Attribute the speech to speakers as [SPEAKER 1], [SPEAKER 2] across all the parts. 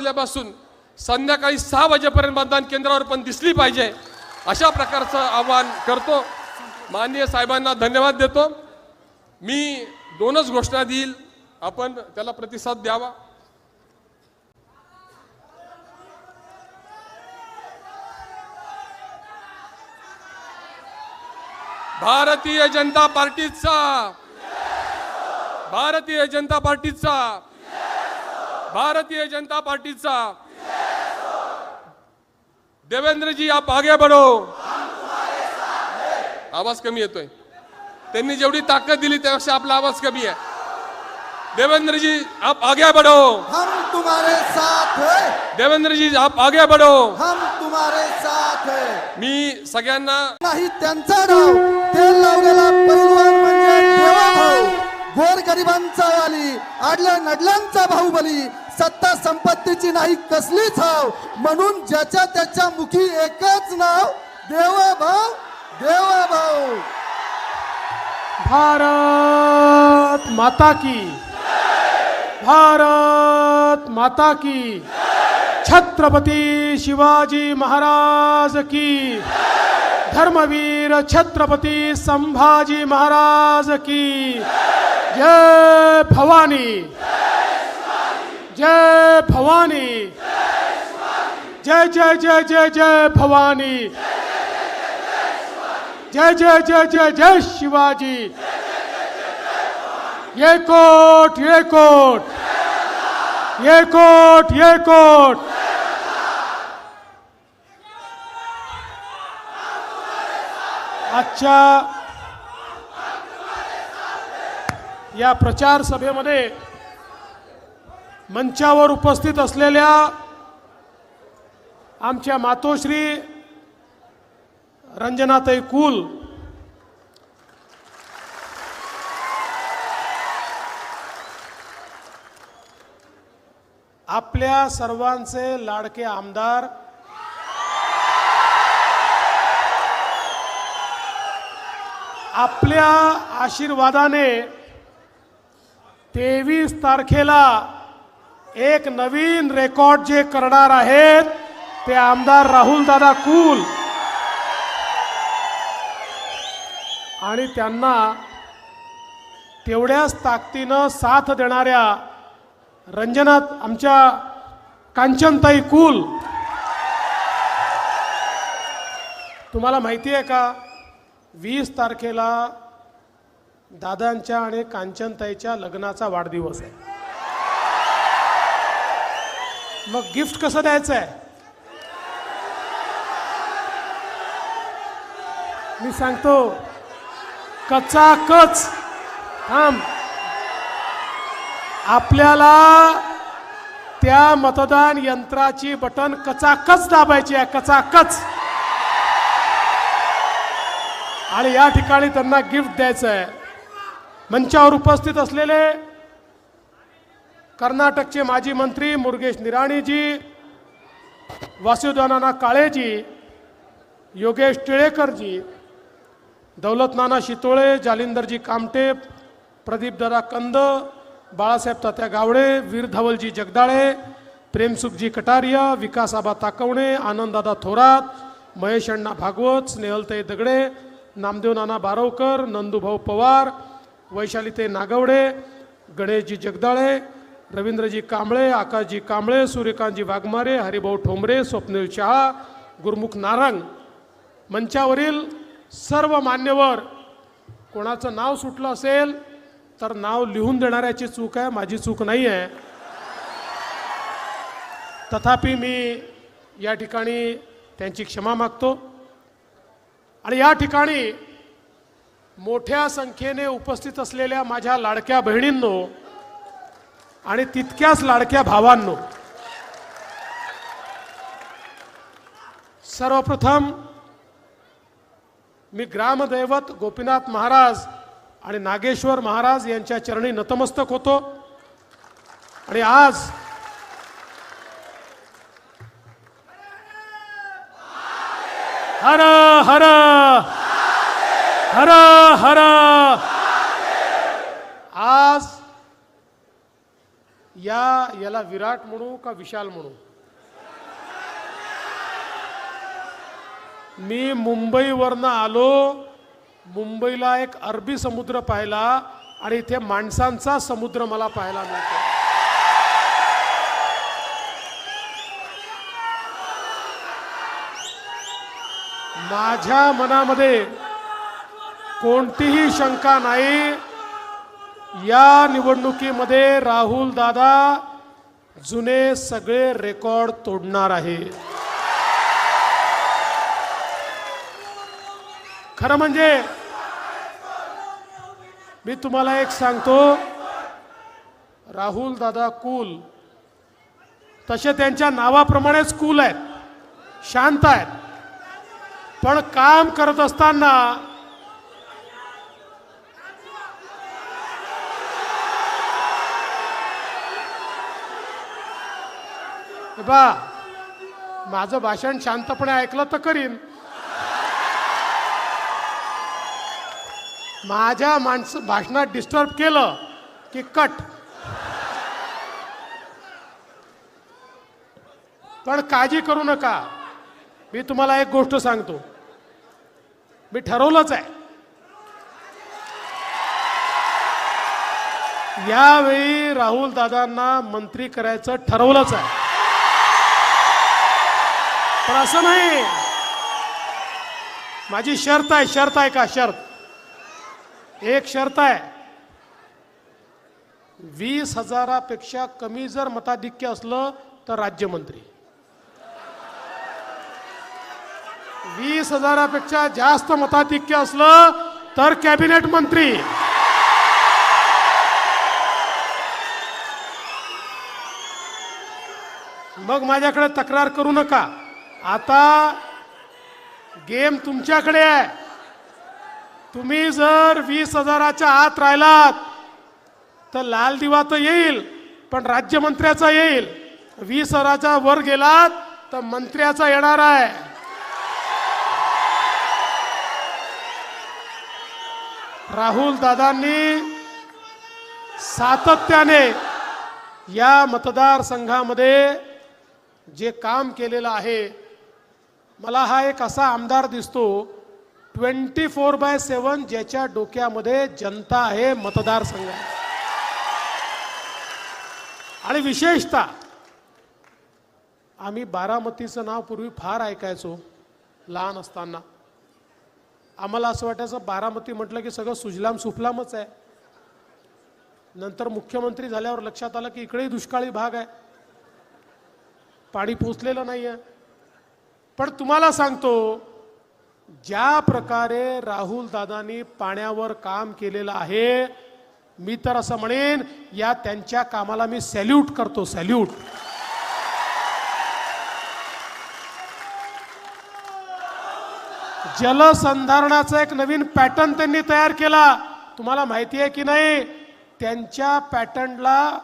[SPEAKER 1] वाजल्यापासून संध्याकाळी सहा वाजेपर्यंत मतदान केंद्रावर पण दिसली पाहिजे अशा प्रकारचं आवाहन करतो. माननीय साहेबांना धन्यवाद देतो. मी दोनच घोषणा देईल. आपण त्याला प्रतिसाद द्यावा. भारतीय जनता पार्टीचा. भारतीय जनता पार्टीचा. भारतीय जनता पार्टीचा. देवेंद्र जी आप आगे बढ़ो. आवाज कमी येतोय. त्यांनी जेवढी ताकद दिली त्यापेक्षा आपला आवाज कमी आहे. देवेंद्र जी आप आगे बढ़ो.
[SPEAKER 2] हम तुम्हारे साथ है.
[SPEAKER 1] देवेंद्र जी आप आगे बढ़ो.
[SPEAKER 2] हम तुम्हारे साथ है.
[SPEAKER 1] मी सगळ्यांना
[SPEAKER 2] नाही त्यांचा तेल लावलेला पैलवान गोर गरिबांचा वाली आडल्या नडल्यांचा बाहुबली. सत्ता संपत्तीची नाही कसलीच हाव. म्हणून ज्याच्या त्याच्या मुखी एकच नाव देवाबा देवा भाऊ
[SPEAKER 3] भारत माता की। भारत माता की। छत्रपती शिवाजी महाराज की। धर्मवीर छत्रपती संभाजी महाराज की। जय भवानी। जय भवानी। जय जय जय जय जय भवानी। जय जय जय जय जय शिवाजी। ये कोट ये कोट। ये कोट ये कोट। आजच्या या प्रचार सभेमध्ये मंचावर उपस्थित असलेल्या आमच्या मातोश्री रंजनाताई कुल आपल्या सर्वांचे लाडके आमदार आपल्या आशीर्वादाने तेवीस तारखेला एक नवीन रेकॉर्ड जे करणार आहेत ते आमदार राहुल दादा कुल. आणि त्यांना तेवढ्याच ताकदीनं साथ देणाऱ्या रंजनात आमच्या कांचनताई कुल. तुम्हाला माहिती आहे का? वीस तारखेला दादांच्या आणि कांचनताईच्या लग्नाचा वाढदिवस आहे. मग गिफ्ट कसं द्यायचं आहे? मी सांगतो कचा कच थांब. आपल्याला त्या मतदान यंत्राची बटन कचाकच दाबायची आहे कचाकच. आणि या ठिकाणी त्यांना गिफ्ट द्यायचं आहे. मंचावर उपस्थित असलेले कर्नाटकचे माजी मंत्री मुरुगेश निराणीजी वासुदेवनाना काळेजी योगेश टिळेकरजी दौलतनाना शितोळे जालिंदरजी कामटे प्रदीपदादा कंद बाळासाहेब तात्या गावडे वीर धवलजी जगदाळे प्रेमसुखजी कटारिया विकास आबा ताकवणे आनंददादा थोरात महेश अण्णा भागवत स्नेहलताई दगडे नामदेव नाना बारवकर नंदूभाऊ पवार वैशालीताई नागवडे गणेशजी जगदाळे रवींद्रजी कांबळे आकाशजी कांबळे सूर्यकांतजी वाघमारे हरिभाऊ ठोंबरे स्वप्नील शहा गुरमुख नारंग मंचावरील सर्व मान्यवर. कोणाचं नाव सुटलं असेल तर नाव लिहून देणाऱ्याची चूक आहे माझी चूक नाही आहे. तथापि मी या ठिकाणी त्यांची क्षमा मागतो. आणि या ठिकाणी मोठ्या संख्येने उपस्थित असलेल्या माझ्या लाडक्या बहिणींनो आणि तितक्याच लाडक्या भावांनो सर्वप्रथम मी ग्रामदैवत गोपीनाथ महाराज आणि नागेश्वर महाराज यांच्या चरणी नतमस्तक होतो. आणि आज हर हर हर हर। आज या याला विराट म्हणू का विशाल म्हणू? मी मुंबईवरनं आलो मुंबईला एक अरबी समुद्र पाहिला आणि इथे माणसांचा समुद्र मला पाहायला मिळतो. माझ्या मनामध्ये कोणतीही शंका नाही. या निवडणुकीमध्ये राहुल दादा जुने सगळे रेकॉर्ड तोडणार आहे. खरं म्हणजे मी तुम्हाला एक सांगतो राहुल दादा कूल. तसे त्यांच्या नावाप्रमाणेच कूल आहेत शांत आहेत. पण काम करत असताना बाबा माझं भाषण शांतपणे ऐकलं तर करीन. माझ्या माणसं भाषणात डिस्टर्ब केलं की कट पण काळजी करू नका. मी तुम्हाला एक गोष्ट सांगतो. मी ठरवलंच आहे. यावेळी राहुल दादांना मंत्री करायचं ठरवलंच आहे. पण असं नाही. माझी शर्त आहे शर्त आहे का? शर्त. एक शर्त आहे. वीस हजारापेक्षा कमी जर मताधिक्य असलं तर राज्यमंत्री. वीस हजारापेक्षा जास्त मताधिक्य असलं तर कॅबिनेट मंत्री. मग माझ्याकडे तक्रार करू नका. आता गेम तुमच्याकडे आहे. तुम्ही जर वीस हजाराच्या आत राहिलात तर लाल दिवा तर येईल पण राज्यमंत्र्याचा येईल. वीस हजाराच्या वर गेलात तर मंत्र्याचा येणार आहे. राहुल दादांनी सातत्याने या मतदारसंघामध्ये जे काम केलेलं आहे मला हा एक असा आमदार दिसतो ट्वेंटी फोर बाय सेवन ज्याच्या डोक्यामध्ये जनता आहे मतदारसंघ. आणि विशेषतः आम्ही बारामतीचं नाव पूर्वी फार ऐकायचो लहान असताना. आम्हाला असं वाटायचं बारामती म्हटलं की सगळं सुजलाम सुफलामच आहे. नंतर मुख्यमंत्री झाल्यावर लक्षात आलं की इकडेही दुष्काळी भाग आहे. पाणी पोचलेलं नाही आहे पण तुम्हाला सांगतो ज्या प्रकारे राहुल दादांनी पाण्यावर काम केलेलं आहे मी तर असं म्हणेन या त्यांच्या कामाला मी सॅल्यूट करतो सॅल्यूट जलसंधारणाचा एक नवीन पॅटर्न त्यांनी तयार केला. तुम्हाला माहिती आहे की नाही त्यांच्या पॅटर्नला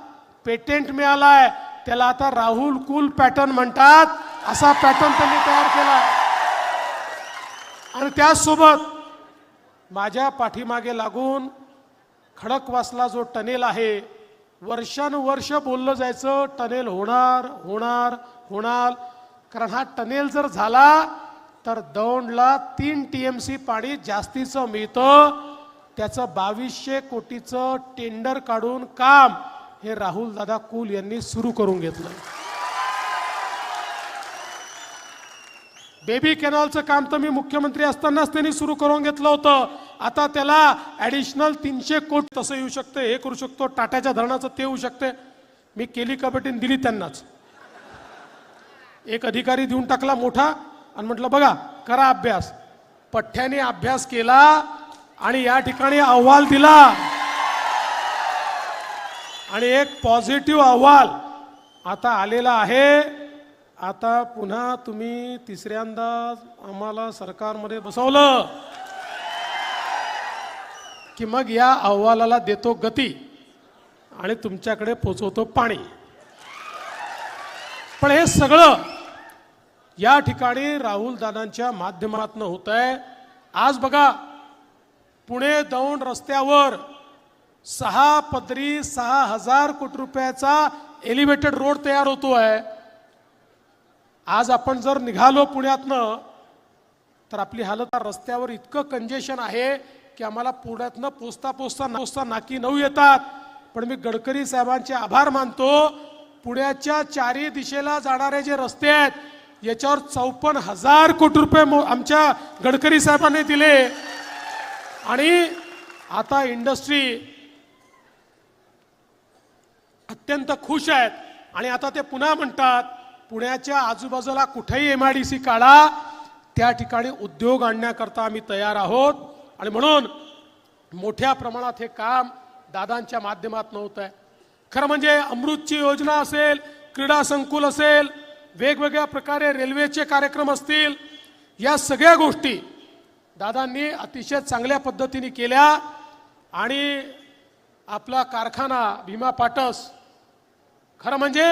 [SPEAKER 3] पेटेंट मिळालाय. त्याला आता राहुल कुल पॅटर्न म्हणतात. असा पॅटर्न त्यांनी तयार केला आणि त्याचसोबत माझ्या पाठीमागे लागून खडकवासला जो टनेल आहे वर्षानुवर्ष बोललं जायचं टनेल होणार होणार होणार. कारण हा टनेल जर झाला तर दौंडला तीन टी एम सी पाणी जास्तीचं मिळतं. त्याचं बावीसशे कोटीचं टेंडर काढून काम हे राहुल दादा कुल यांनी सुरू करून घेतलं. बेबी कॅनॉलचं काम तर मी मुख्यमंत्री असतानाच त्यांनी सुरू करून घेतलं होतं. आता त्याला ॲडिशनल तीनशे कोटी तसं येऊ शकते हे करू शकतो टाट्याच्या धरणाचं ते येऊ शकते. मी केली कबड्डीने दिली त्यांनाच. एक अधिकारी देऊन टाकला मोठा आणि म्हटलं बघा करा अभ्यास. पठ्ठ्याने अभ्यास केला आणि या ठिकाणी अहवाल दिला. आणि एक पॉझिटिव्ह अहवाल आता आलेला आहे. आता पुन्हा तुम्ही तिसऱ्यांदा आम्हाला सरकारमध्ये बसवलं. की मग या अहवालाला देतो गती आणि तुमच्याकडे पोचवतो पाणी. पण हे सगळं या ठिकाणी राहुल दादांच्या माध्यमातून होत आहे. आज बघा पुणे दौंड रस्त्यावर सहा पदरी सहा हजार कोटी रुपयाचा एलिव्हेटेड रोड तयार होतो आहे. आज आपण जर निघालो पुण्यातनं तर आपली हालत रस्त्यावर इतकं कंजेशन आहे की आम्हाला पुण्यातनं पोचता पोचता पोचता नाकी नऊ येतात. पण मी गडकरी साहेबांचे आभार मानतो. पुण्याच्या चारी दिशेला जाणारे जे रस्ते आहेत याच्यावर चौपन्न हजार कोटी रुपये मो- आमच्या गडकरी साहेबांनी दिले. आणि आता इंडस्ट्री अत्यंत खुश आहेत. आणि आता ते पुन्हा म्हणतात पुण्याच्या आजूबाजूला कुठेही एम आय डी सी काढा. त्या ठिकाणी उद्योग आणण्याकरता आम्ही तयार आहोत. आणि म्हणून मोठ्या प्रमाणात हे काम दादांच्या माध्यमात नव्हतं आहे खरं म्हणजे अमृतची योजना असेल क्रीडा संकुल असेल वेगवेगळ्या प्रकारे रेल्वेचे कार्यक्रम असतील या सगळ्या गोष्टी दादांनी अतिशय चांगल्या पद्धतीने केल्या. आणि आपला कारखाना भीमा पाटस खरं म्हणजे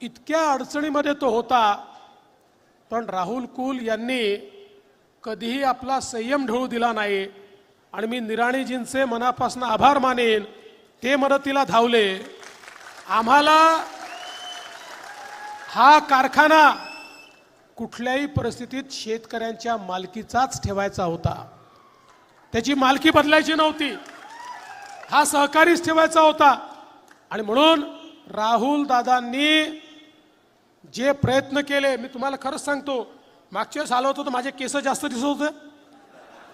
[SPEAKER 3] इतक्या अडचणीमध्ये तो होता. पण राहुल कुल यांनी कधीही आपला संयम ढळू दिला नाही. आणि मी निराणीजींचे मनापासून आभार मानेन ते मदतीला धावले. आम्हाला हा कारखाना कुठल्याही परिस्थितीत शेतकऱ्यांच्या मालकीचाच ठेवायचा होता. त्याची मालकी बदलायची नव्हती. हा सहकारीच ठेवायचा होता. आणि म्हणून राहुल दादांनी जे प्रयत्न केले मी तुम्हाला खरंच सांगतो मागच्या वेळेस आलो होतो तर माझे केस जास्त दिसत होते.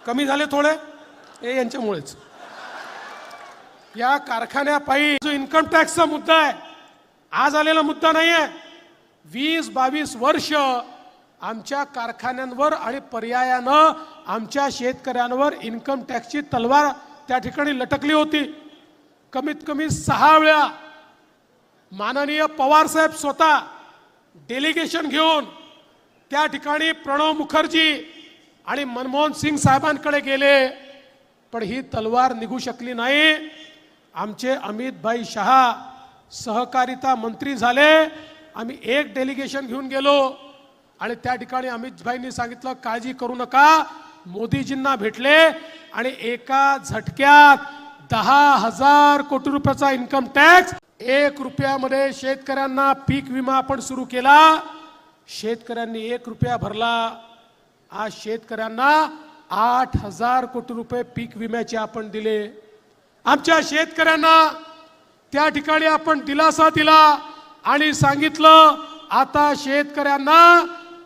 [SPEAKER 3] कमी झाले थोडे. हे यांच्यामुळेच. या कारखान्यापायी जो इन्कम टॅक्सचा मुद्दा आहे आज आलेला मुद्दा नाही आहे वीस बावीस वर्ष आमच्या कारखान्यांवर आणि पर्यायानं आमच्या शेतकऱ्यांवर इन्कम टॅक्सची तलवार त्या ठिकाणी लटकली होती. कमीत कमी सहा वेळा माननीय पवार साहेब स्वतः डेलिगेशन घेऊन त्या ठिकाणी प्रणव मुखर्जी आणि मनमोहन सिंग साहेबांकडे गेले. पण ही तलवार निघू शकली नाही. आमचे अमितभाई शहा सहकारिता मंत्री झाले. आम्ही एक डेलिगेशन घेऊन गेलो. आणि त्या ठिकाणी अमितभाईंनी सांगितलं काळजी करू नका. मोदीजींना भेटले आणि एका झटक्यात दहा हजार कोटी रुपयाचा इन्कम टॅक्स एक रुपयामध्ये शेतकऱ्यांना पीक विमा आपण सुरू केला. शेतकऱ्यांनी एक रुपया भरला. आज शेतकऱ्यांना आठ हजार कोटी रुपये पीक विम्याचे आपण दिले. आमच्या शेतकऱ्यांना त्या ठिकाणी आपण दिलासा दिला आणि सांगितलं आता शेतकऱ्यांना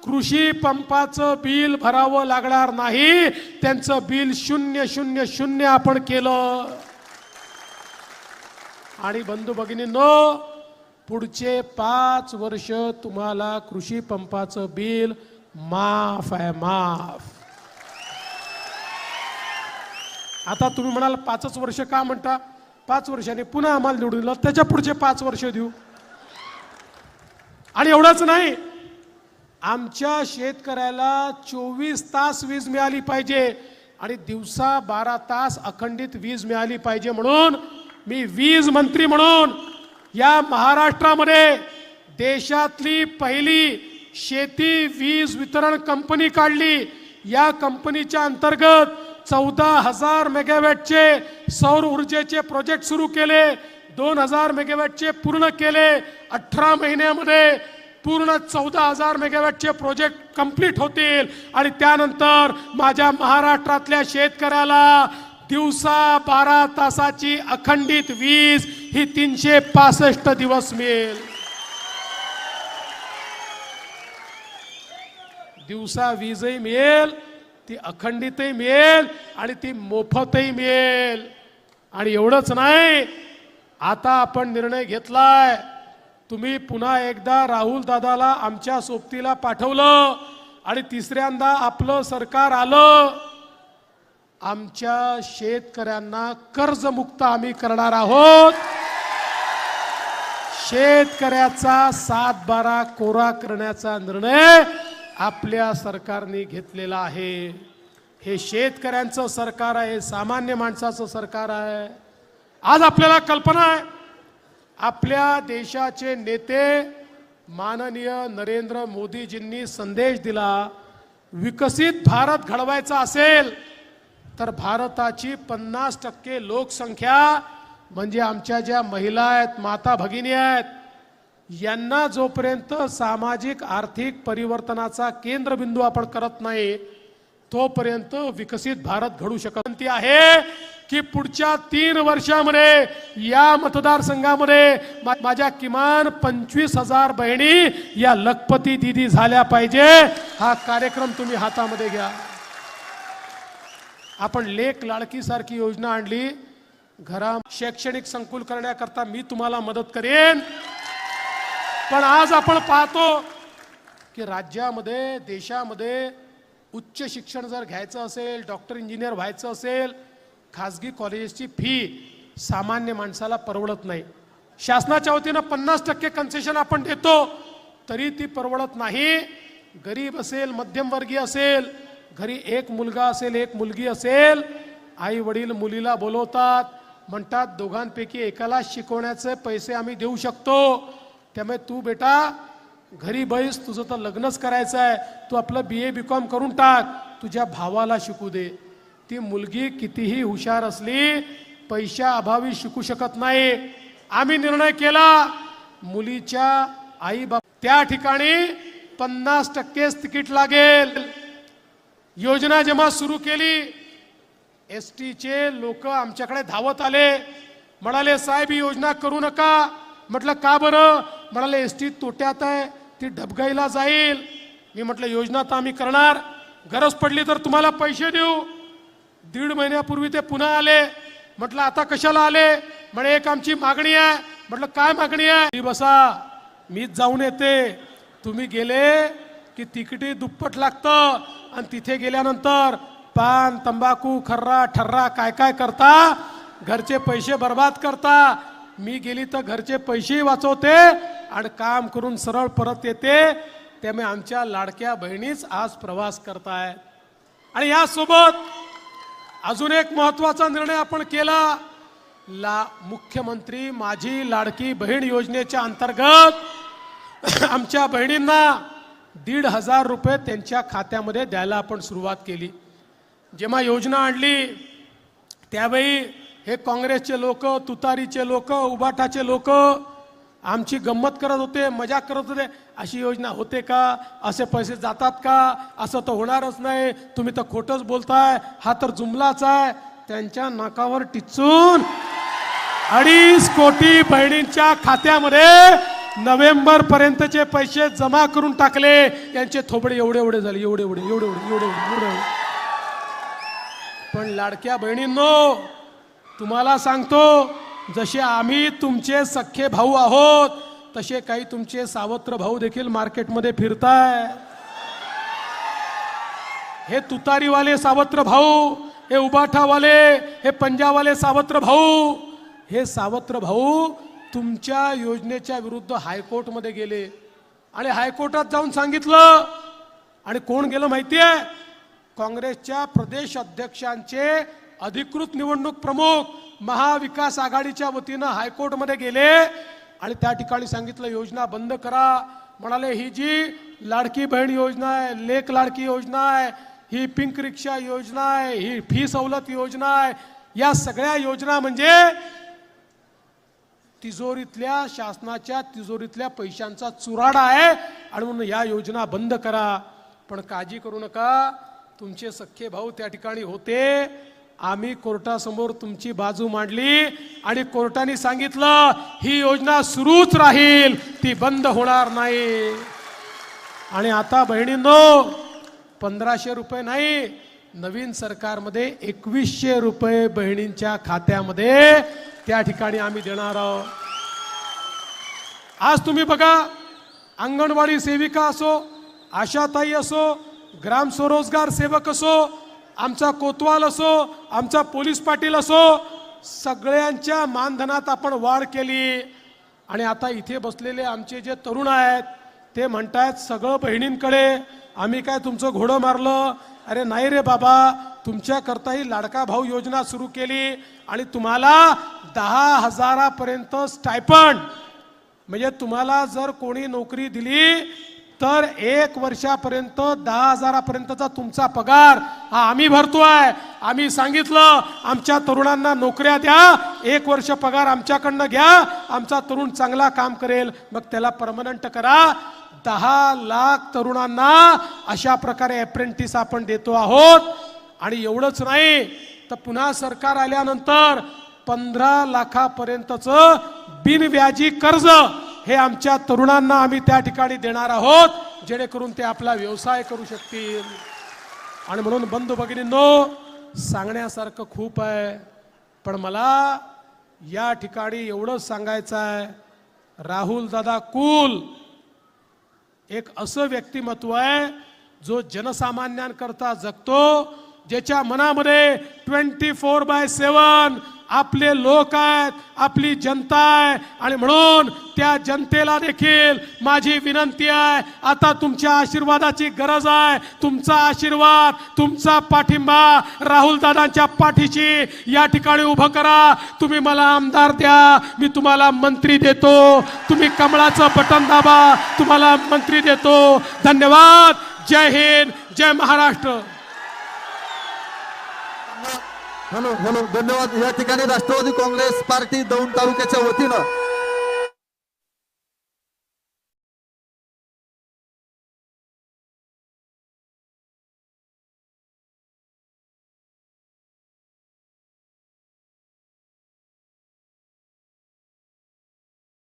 [SPEAKER 3] कृषी पंपाचं बिल भरावं लागणार नाही. त्यांचं बिल शून्य शून्य शून्य आपण केलं. आणि बंधू भगिनींनो पुढचे पाच वर्ष तुम्हाला कृषी पंपाचं बिल माफ आहे माफ. आता तुम्ही म्हणाल पाचच वर्ष का म्हणता? पाच वर्षाने पुन्हा आम्हाला निवडून दिलं त्याच्या पुढचे पाच वर्ष देऊ. आणि एवढंच नाही आमच्या शेतकऱ्याला चोवीस तास वीज मिळाली पाहिजे आणि दिवसा बारा तास अखंडित वीज मिळाली पाहिजे म्हणून मी वीज मंत्री म्हणून या महाराष्ट्रामध्ये देशातली पहिली शेती वीज वितरण कंपनी काढली. या कंपनीच्या अंतर्गत चौदा हजार मेगावॅटचे सौर ऊर्जेचे प्रोजेक्ट सुरू केले. दोन हजार मेगावॅटचे पूर्ण केले. अठरा महिन्यामध्ये पूर्ण चौदा हजार मेगावॅटचे प्रोजेक्ट कंप्लीट होतील. आणि त्यानंतर माझ्या महाराष्ट्रातल्या शेतकऱ्याला दिवसा बारा तासाची अखंडित वीज ही तीनशे पासष्ट दिवस मिळेल. दिवसा वीजही मिळेल ती अखंडितही मिळेल आणि ती मोफतही मिळेल. आणि एवढंच नाही आता आपण निर्णय घेतलाय. तुम्ही पुन्हा एकदा राहुल दादाला आमच्या सोबतीला पाठवलं आणि तिसऱ्यांदा आपलं सरकार आलं. आमच्या शेतकऱ्यांना कर्जमुक्त आम्ही करणार आहोत. शेतकऱ्याचा सात बारा कोरा करण्याचा निर्णय आपल्या सरकारने घेतलेला आहे. हे शेतकऱ्यांचं सरकार आहे सामान्य माणसाचं सरकार आहे. आज आपल्याला कल्पना आहे आपल्या देशाचे नेते माननीय नरेंद्र मोदीजींनी संदेश दिला विकसित भारत घडवायचा असेल तर भारताची पन्नास टक्के लोकसंख्या म्हणजे आमच्या ज्या महिला आहेत माता भगिनी आहेत यांना जोपर्यंत सामाजिक आर्थिक परिवर्तनाचा केंद्रबिंदू आपण करत नाही तोपर्यंत विकसित भारत घडू शकत ती आहे की पुढच्या तीन वर्षामध्ये या मतदारसंघामध्ये मा- माझ्या किमान पंचवीस हजार बहिणी या लखपती दिदी झाल्या पाहिजे. हा कार्यक्रम तुम्ही हातामध्ये घ्या. आपण लेख लाडकीसारखी योजना आणली. घरा शैक्षणिक संकुल करण्याकरता मी तुम्हाला मदत करेन. पण आज आपण पाहतो की राज्यामध्ये देशामध्ये उच्च शिक्षण जर घ्यायचं असेल डॉक्टर इंजिनियर व्हायचं असेल खाजगी कॉलेजेसची फी सामान्य माणसाला परवडत नाही. शासनाच्या वतीनं पन्नास टक्के कन्सेशन आपण देतो तरी ती परवडत नाही. गरीब असेल मध्यमवर्गीय असेल घरी एक मुलगा असेल एक मुलगी असेल आई वडील मुलीला बोलवतात. म्हणतात दोघांपैकी एकाला शिकवण्याचे पैसे आम्ही देऊ शकतो. त्यामुळे तू बेटा घरी बैस तुझं तर लग्नच करायचं आहे. तू आपलं बी ए बी कॉम करून टाक. तुझ्या भावाला शिकू दे. ती मुलगी कितीही हुशार असली पैशा अभावी शिकू शकत नाही. आम्ही निर्णय केला मुलीच्या आई बाप त्या ठिकाणी पन्नास टक्केच तिकीट लागेल. योजना जेव्हा सुरू केली एस टीचे लोक आमच्याकडे धावत आले. म्हणाले साहेब ही योजना करू नका. म्हटलं का बरं? म्हणाले एस टी तोट्यात आहे ती ढबगाईला जाईल. मी म्हटलं योजना तर आम्ही करणार. गरज पडली तर तुम्हाला पैसे देऊ. दीड महिन्यापूर्वी ते पुन्हा आले. म्हटलं आता कशाला आले? म्हणे एक आमची मागणी आहे. म्हटलं काय मागणी आहे? बसा मीच जाऊन येते. तुम्ही गेले की तिकिटी दुप्पट लागतं. आणि तिथे गेल्यानंतर पान तंबाखू खर्रा ठर्रा काय काय करता? घरचे पैसे बर्बाद करता. मी गेली तर घरचे पैसेही वाचवते आणि काम करून सरळ परत येते. त्यामुळे आमच्या लाडक्या बहिणीच आज प्रवास करताय. आणि यासोबत अजून एक महत्त्वाचा निर्णय आपण केला. ला मुख्यमंत्री माझी लाडकी बहीण योजनेच्या अंतर्गत आमच्या बहिणींना दीड हजार रुपये त्यांच्या खात्यामध्ये द्यायला आपण सुरुवात केली. जेव्हा योजना आणली त्यावेळी हे काँग्रेसचे लोक तुतारीचे लोक उबाटाचे लोक आमची गंमत करत होते मजाक करत होते. अशी योजना होते का? असे पैसे जातात का? असं तर होणारच नाही. तुम्ही तर खोटंच बोलताय. हा तर जुमलाच आहे. त्यांच्या नाकावर टिचून अडीच कोटी बहिणींच्या खात्यामध्ये नोव्हेंबर पर्यंतचे पैसे जमा करून टाकले. यांचे थोबडे एवढे एवढे झाले एवढे एवढे एवढे एवढे एवढे एवढे पण लाडक्या बहिणींनो तुम्हाला सांगतो जसे आम्ही तुमचे सख्खे भाऊ आहोत तसे काही तुमचे सावत्र भाऊ देखील मार्केटमध्ये फिरताय. हे तुतारीवाले सावत्र भाऊ हे उबाठावाले हे पंजावाले सावत्र भाऊ हे सावत्र भाऊ तुमच्या योजनेच्या विरुद्ध हायकोर्टमध्ये गेले आणि हायकोर्टात जाऊन सांगितलं. आणि कोण गेलं माहिती आहे काँग्रेसच्या प्रदेश अध्यक्षांचे अधिकृत निवडणूक प्रमुख महाविकास आघाडीच्या वतीनं हायकोर्टमध्ये गेले. आणि त्या ठिकाणी सांगितलं योजना बंद करा. म्हणाले ही जी लाडकी बहीण योजना आहे लेख लाडकी योजना आहे ही पिंक रिक्षा योजना आहे ही फी सवलत योजना आहे या सगळ्या योजना म्हणजे तिजोरीतल्या शासनाच्या तिजोरीतल्या पैशांचा चुराडा आहे. आणि म्हणून या योजना बंद करा. पण काळजी करू नका. तुमचे सख्खे भाऊ त्या ठिकाणी होते. आम्ही कोर्टासमोर तुमची बाजू मांडली. आणि कोर्टाने सांगितलं ही योजना सुरूच राहील. ती बंद होणार नाही. आणि आता बहिणींनो पंधराशे रुपये नाही नवीन सरकारमध्ये एकवीसशे रुपये बहिणींच्या खात्यामध्ये त्या ठिकाणी आम्ही देणार आहोत. आज तुम्ही बघा अंगणवाडी सेविका असो आशाताई असो ग्राम स्वरोजगार सेवक असो आमचा कोतवाल असो आमचा पोलीस पाटील असो सगळ्यांच्या मानधनात आपण वाढ केली. आणि आता इथे बसलेले आमचे जे तरुण आहेत ते म्हणतायत सगळं बहिणींकडे आम्ही काय तुमचं घोडं मारलं? अरे नाही रे बाबा तुमच्याकरताही लाडका भाऊ योजना सुरू केली आणि तुम्हाला दहा हजारापर्यंत स्टायपंड म्हणजे तुम्हाला जर कोणी नोकरी दिली तर एक वर्षापर्यंत दहा हजारापर्यंतचा तुमचा पगार हा आम्ही भरतोय आम्ही सांगितलं आमच्या तरुणांना नोकऱ्या द्या एक वर्ष पगार आमच्याकडनं घ्या आमचा तरुण चांगला काम करेल. मग त्याला परमनंट करा. दहा लाख तरुणांना अशा प्रकारे अप्रेंटिस आपण देतो आहोत. आणि एवढंच नाही तर पुन्हा सरकार आल्यानंतर पंधरा लाखापर्यंतचं बिनव्याजी कर्ज हे आमच्या तरुणांना आम्ही त्या ठिकाणी देणार आहोत जेणेकरून ते आपला व्यवसाय करू शकतील. आणि म्हणून बंधू भगिनींनो सांगण्यासारखं खूप आहे पण मला या ठिकाणी एवढंच सांगायचं आहे. राहुल दादा कुल एक असं व्यक्तिमत्व आहे जो जनसामान्यांकरता जगतो ज्याच्या मनामध्ये ट्वेंटी फोर बाय सेवन आपले लोक आहेत आपली जनता आहे. आणि म्हणून त्या जनतेला देखील माझी विनंती आहे आता तुमच्या आशीर्वादाची गरज आहे. तुमचा आशीर्वाद तुमचा पाठिंबा राहुल दादांच्या पाठीशी या ठिकाणी उभं करा. तुम्ही मला आमदार द्या मी तुम्हाला मंत्री देतो. तुम्ही कमळाचं बटन दाबा तुम्हाला मंत्री देतो. धन्यवाद. जय हिंद जय महाराष्ट्र.
[SPEAKER 2] हॅलो हॅलो धन्यवाद. या ठिकाणी राष्ट्रवादी काँग्रेस पार्टी दौंड तालुक्याच्या वतीनं